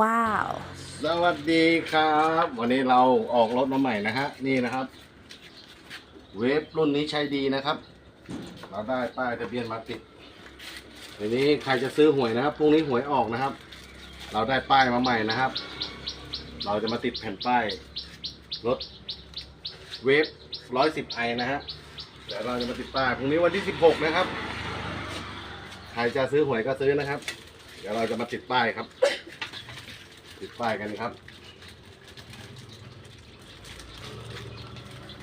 ว้าว สวัสดีครับ วันนี้เราออกรถมาใหม่นะฮะ นี่นะครับ เวฟรุ่นนี้ใช้ดีนะครับ เราได้ป้ายทะเบียนมาติดทีนี้ใครจะซื้อหวยนะครับพรุ่งนี้หวยออกนะครับ เราได้ป้ายมาใหม่นะครับ เราจะมาติดแผ่นป้ายรถเวฟร้อยสิบไอนะฮะเดี๋ยวเราจะมาติดป้ายพรุ่งนี้วันที่สิบหกนะครับ ใครจะซื้อหวยก็ซื้อนะครับ เดี๋ยวเราจะมาติดป้ายครับ ติดป้ายกันครับ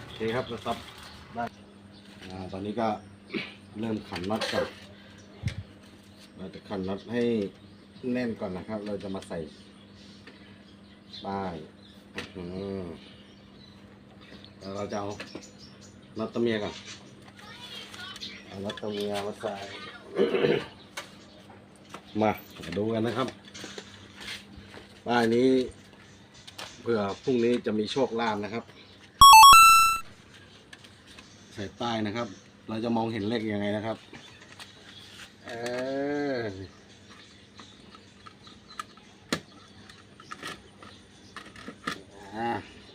โอเคครับนะครับได้ตอนนี้ก็เริ่มขันน็อตก่อนเราจะขันน็อตให้แน่นก่อนนะครับ เราจะมาใส่ป้ายแล้วเราจะเอาน็อตตัวเมียก่อนเอาน็อตตัวเมียมาใส่ มาดูกันนะครับ ป้ายนี้เผื่อพรุ่งนี้จะมีโชคลาภนะครับ ใส่ป้ายนะครับ เราจะมองเห็นเลขยังไงนะครับ เออ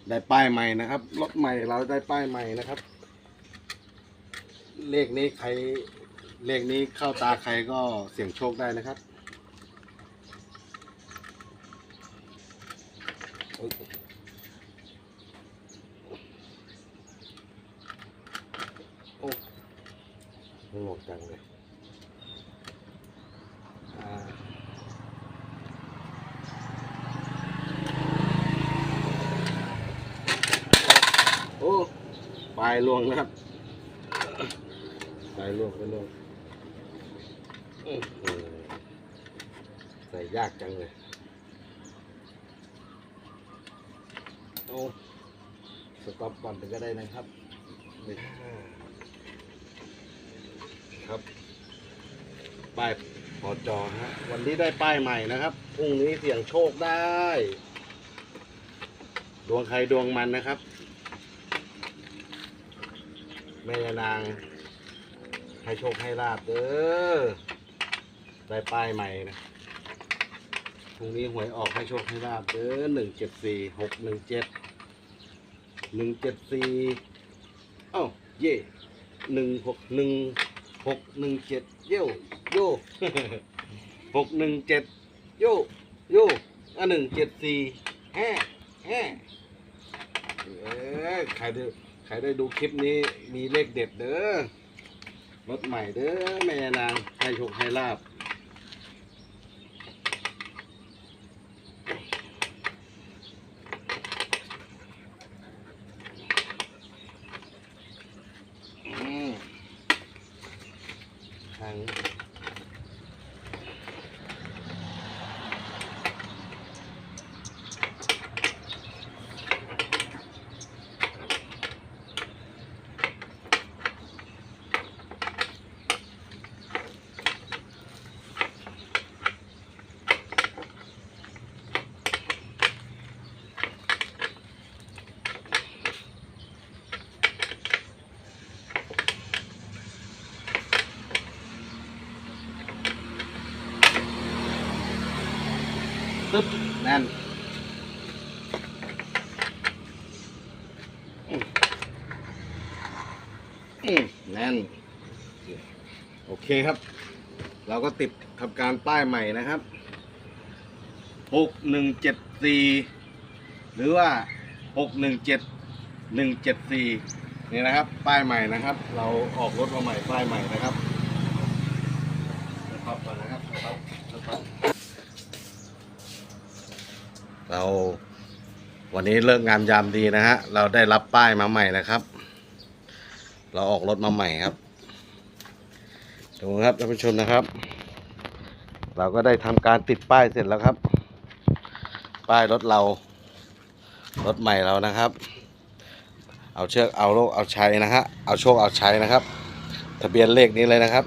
ได้ป้ายใหม่นะครับ รถใหม่เราได้ป้ายใหม่นะครับ เลขนี้ใครเลขนี้เข้าตาใครก็เสี่ยงโชคได้นะครับ โอ้ยโอ้ มันหมดจังเลยอ่าโอ้ปลายลวงนะครับปลายลวงไปลวงใส่ยากจังเลยโอ้สต็อปก่อนถึงก็ได้นะครับนี่ ครับ ป้ายพอจอฮะวันนี้ได้ป้ายใหม่นะครับพรุ่งนี้เสี่ยงโชคได้ ดวงใครดวงมันนะครับแม่ยานางให้โชคให้ลาบเด้อได้ป้ายใหม่นะพรุ่งนี้หวยออกให้โชคให้ลาบเด้อหนึ่งเจ็ดสี่หกหนึ่งเจ็ดหนึ่งเจ็ดสี่เอ้าเย่หนึ่งหกหนึ่ง หกหนึ่งเจ็ดโย่โย่หกหนึ่งเจ็ดโย่โย่อะหนึ่งเจ็ดสี่แฮ่แฮ่เอ้ยใครได้ใครได้ดูคลิปนี้มีเลขเด็ดเด้อรถใหม่เด้อแม่นางให้โชคให้ลาบ ตึ๊บแน่นอืมอืมแน่น โอเคครับ เราก็ติดทำการป้ายใหม่นะครับหกหนึ่งเจ็ดสี่หรือว่าหกหนึ่งเจ็ดหนึ่งเจ็ดสี่นี่นะครับ ป้ายใหม่นะครับ เราออกรถมาใหม่ป้ายใหม่นะครับสต็อปก่อนนะครับสต็อปสต็อป เราวันนี้เลิกงามยามดีนะฮะ เราได้รับป้ายมาใหม่นะครับ เราออกรถมาใหม่ครับ ดูครับท่านผู้ชมนะครับ เราก็ได้ทำการติดป้ายเสร็จแล้วครับ ป้ายรถเรา รถใหม่เรานะครับ เอาเชือกเอาโลกเอาชัยนะฮะ เอาโชคเอาชัยนะครับ ทะเบียนเลขนี้เลยนะครับ